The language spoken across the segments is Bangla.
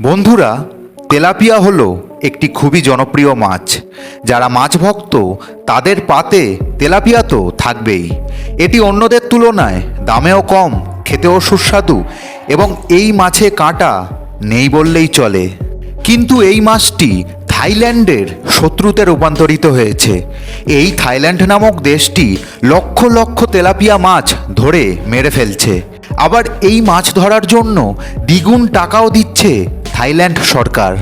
বন্ধুরা, তেলাপিয়া হলো একটি খুবই জনপ্রিয় মাছ। যারা মাছ ভক্ত, তাদের পাতে তেলাপিয়া তো থাকবেই। এটি অন্যদের তুলনায় দামেও কম, খেতেও সুস্বাদু এবং এই মাছে কাঁটা নেই বললেই চলে। কিন্তু এই মাছটি থাইল্যান্ডের শত্রুতে রূপান্তরিত হয়েছে। এই থাইল্যান্ড নামক দেশটি লক্ষ লক্ষ তেলাপিয়া মাছ ধরে মেরে ফেলছে। আবার এই মাছ ধরার জন্য দ্বিগুণ টাকাও দিচ্ছে থাইল্যান্ড সরকার।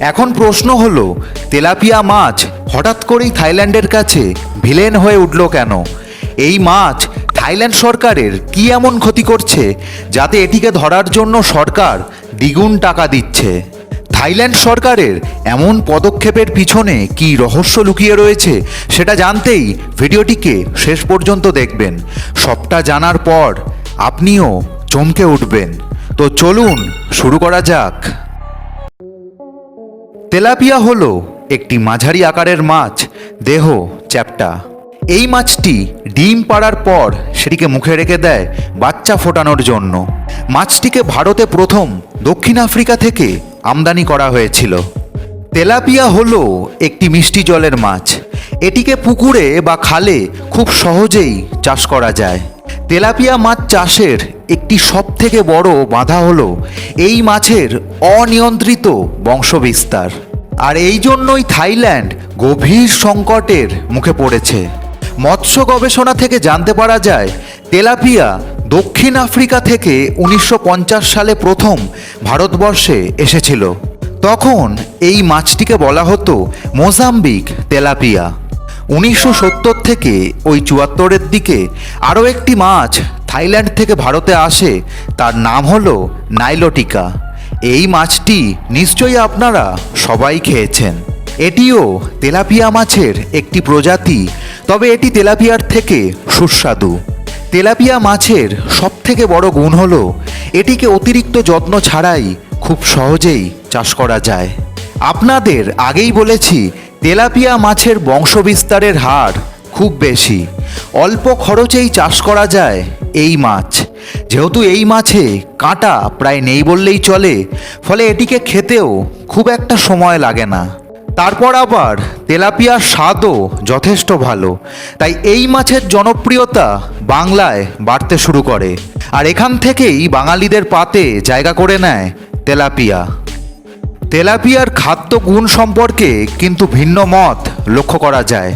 এখন প্রশ্ন হলো, তেলাপিয়া মাছ হঠাৎ করেই থাইল্যান্ডের কাছে ভিলেন হয়ে উঠল কেন? এই মাছ থাইল্যান্ড সরকারের কি এমন ক্ষতি করছে যাতে এটিকে ধরার জন্য সরকার দ্বিগুণ টাকা দিচ্ছে? থাইল্যান্ড সরকারের এমন পদক্ষেপের পিছনে কি রহস্য লুকিয়ে রয়েছে সেটা জানতেই ভিডিওটিকে শেষ পর্যন্ত দেখবেন। সবটা জানার পর আপনিও চমকে উঠবেন। তো চলুন শুরু করা যাক। তেলাপিয়া হল একটি মাঝারি আকারের মাছ, দেহ, চ্যাপ্টা। এই মাছটি ডিম পাড়ার পর সেটিকে মুখে রেখে দেয় বাচ্চা ফোটানোর জন্য। মাছটিকে ভারতে প্রথম দক্ষিণ আফ্রিকা থেকে আমদানি করা হয়েছিল। তেলাপিয়া হল একটি মিষ্টি জলের মাছ। এটিকে পুকুরে বা খালে খুব সহজেই চাষ করা যায়। তেলাপিয়া মাছ চাষের একটি সবথেকে বড় বাধা হলো এই মাছের অনিয়ন্ত্রিত বংশবিস্তার। আর এই জন্যই থাইল্যান্ড গভীর সংকটের মুখে পড়েছে। মৎস্য গবেষণা থেকে জানতে পারা যায়, তেলাপিয়া দক্ষিণ আফ্রিকা থেকে উনিশশো পঞ্চাশ সালে প্রথম ভারতবর্ষে এসেছিল। তখন এই মাছটিকে বলা হতো মোজাম্বিক তেলাপিয়া। উনিশশো সত্তর থেকে ওই চুয়াত্তরের দিকে আরও একটি মাছ থাইল্যান্ড থেকে ভারতে আসে, তার নাম হলো নাইলোটিকা। এই মাছটি নিশ্চয়ই আপনারা সবাই খেয়েছেন। এটিও তেলাপিয়া মাছের একটি প্রজাতি, তবে এটি তেলাপিয়ার থেকে সুস্বাদু। তেলাপিয়া মাছের সবথেকে বড় গুণ হলো, এটিকে অতিরিক্ত যত্ন ছাড়াই খুব সহজেই চাষ করা যায়। আপনাদের আগেই বলেছি, তেলাপিয়া মাছের বংশবিস্তারের হার খুব বেশি। অল্প খরচেই চাষ করা যায় এই মাছ। যেহেতু এই মাছে কাঁটা প্রায় নেই বললেই চলে, ফলে এটিকে খেতেও খুব একটা সময় লাগে না। তারপর আবার তেলাপিয়ার স্বাদও যথেষ্ট ভালো, তাই এই মাছের জনপ্রিয়তা বাংলায় বাড়তে শুরু করে। আর এখান থেকেই বাঙালিদের পাতে জায়গা করে নেয় তেলাপিয়া। তেলাপিয়ার খাদ্য গুণ সম্পর্কে কিন্তু ভিন্ন মত লক্ষ্য করা যায়।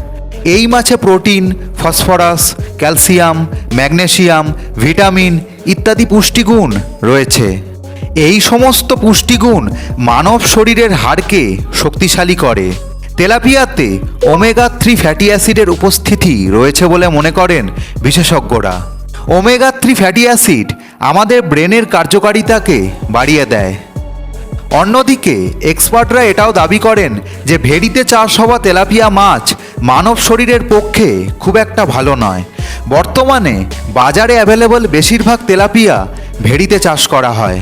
এই মাছে protein, phosphorus, calcium, magnesium, vitamin ইত্যাদি পুষ্টিগুণ রয়েছে। এই সমস্ত পুষ্টিগুণ মানব শরীরের হাড়কে শক্তিশালী করে। তেলাপিয়াতে ওমেগা থ্রি ফ্যাটি অ্যাসিডের উপস্থিতি রয়েছে বলে মনে করেন বিশেষজ্ঞরা। ওমেগা থ্রি ফ্যাটি অ্যাসিড আমাদের ব্রেনের কার্যকারিতাকে বাড়িয়ে দেয়। অন্যদিকে, এক্সপার্টরা এটাও দাবি করেন যে, ভেড়িতে চাষ হওয়া তেলাপিয়া মাছ মানব শরীরের পক্ষে খুব একটা ভালো নয়। বর্তমানে বাজারে অ্যাভেলেবল বেশিরভাগ তেলাপিয়া ভেড়িতে চাষ করা হয়।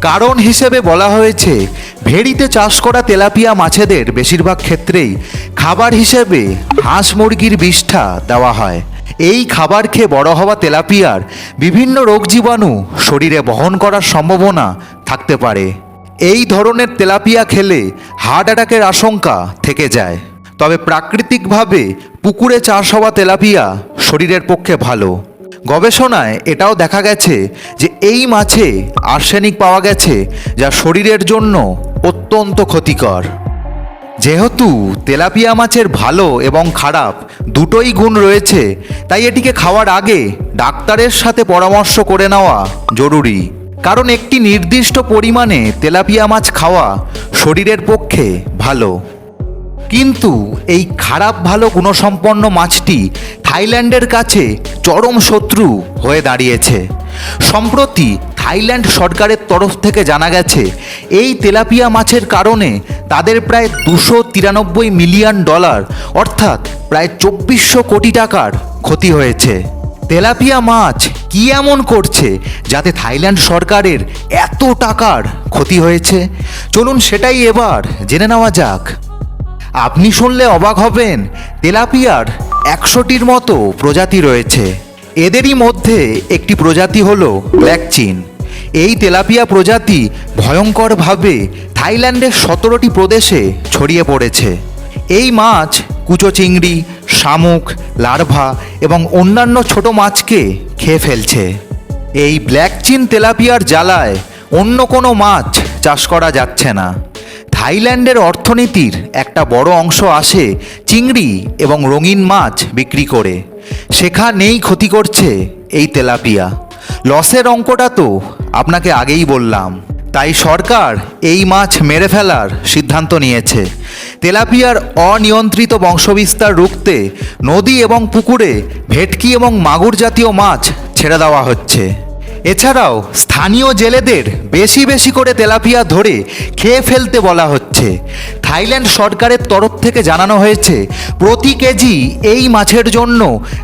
কারণ হিসেবে বলা হয়েছে, ভেড়িতে চাষ করা তেলাপিয়া মাছেদের বেশিরভাগ ক্ষেত্রেই খাবার হিসেবে হাঁস মুরগির বিষ্ঠা দেওয়া হয়। এই খাবার খেয়ে বড় হওয়া তেলাপিয়ার বিভিন্ন রোগ জীবাণু শরীরে বহন করার সম্ভাবনা থাকতে পারে। এই ধরনের তেলাপিয়া খেলে হার্ট অ্যাটাকের আশঙ্কা থেকে যায়। তবে প্রাকৃতিকভাবে পুকুরে চাষ হওয়া তেলাপিয়া শরীরের পক্ষে ভালো। গবেষণায় এটাও দেখা গেছে যে এই মাছে আর্সেনিক পাওয়া গেছে যা শরীরের জন্য অত্যন্ত ক্ষতিকর। যেহেতু তেলাপিয়া মাছের ভালো এবং খারাপ দুটোই গুণ রয়েছে, তাই এটিকে খাওয়ার আগে ডাক্তারের সাথে পরামর্শ করে নেওয়া জরুরি। কারণ একটি নির্দিষ্ট পরিমাণে তেলাপিয়া মাছ খাওয়া শরীরের পক্ষে ভালো। কিন্তু এই খারাপ ভালো গুণসম্পন্ন মাছটি থাইল্যান্ডের কাছে চরম শত্রু হয়ে দাঁড়িয়েছে। সম্প্রতি থাইল্যান্ড সরকারের তরফ থেকে জানা গেছে, এই তেলাপিয়া মাছের কারণে তাদের প্রায় দুশো তিরানব্বই মিলিয়ন ডলার, অর্থাৎ প্রায় চব্বিশশো কোটি টাকার ক্ষতি হয়েছে। তেলাপিয়া মাছ কি এমন করছে যাতে থাইল্যান্ড সরকারের এত টাকার ক্ষতি হয়েছে? চলুন সেটাই এবার জেনে নেওয়া যাক। আপনি শুনলে অবাক হবেন, তেলাপিয়ার একশোটির মতো প্রজাতি রয়েছে। এদেরই মধ্যে একটি প্রজাতি হল ব্ল্যাক চিন। এই তেলাপিয়া প্রজাতি ভয়ঙ্করভাবে থাইল্যান্ডের সতেরোটি প্রদেশে ছড়িয়ে পড়েছে। এই মাছ কুচো চিংড়ি, শামুক, লার্ভা এবং অন্যান্য ছোট মাছকে খেয়ে ফেলছে। এই ব্ল্যাক চিন তেলাপিয়ার জ্বালায় অন্য কোনো মাছ চাষ করা যাচ্ছে না। থাইল্যান্ডের অর্থনীতির একটা বড় অংশ আসে চিংড়ি এবং রঙিন মাছ বিক্রি করে। সেখানেই ক্ষতি করছে এই তেলাপিয়া। লসের অঙ্কটা তো আপনাকে আগেই বললাম। তাই সরকার এই মাছ মেরে ফেলার সিদ্ধান্ত নিয়েছে। তেলাপিয়ার অনিয়ন্ত্রিত বংশবিস্তার রুখতে নদী এবং পুকুরে ভেটকি এবং মাগুর জাতীয় মাছ ছেড়ে দেওয়া হচ্ছে। এছাড়াও স্থানীয় জেলেদের বেশি বেশি করে তেলাপিয়া ধরে খেয়ে ফেলতে বলা হচ্ছে। থাইল্যান্ড সরকারের তরফ থেকে জানানো হয়েছে, প্রতি কেজি এই মাছের জন্য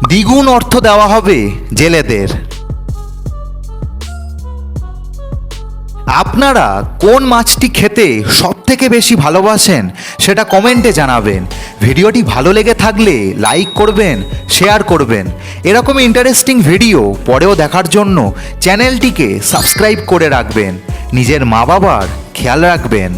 দ্বিগুণ অর্থ দেওয়া হবে জেলেদের। আপনারা কোন মাছটি খেতে সব থেকে বেশি ভালোবাসেন, সেটা কমেন্টে জানাবেন। ভিডিওটি ভালো লেগে থাকলে লাইক করবেন, শেয়ার করবেন। এরকম ইন্টারেস্টিং ভিডিও পরেও দেখার জন্য চ্যানেলটিকে সাবস্ক্রাইব করে রাখবেন। নিজের মা বাবার খেয়াল রাখবেন।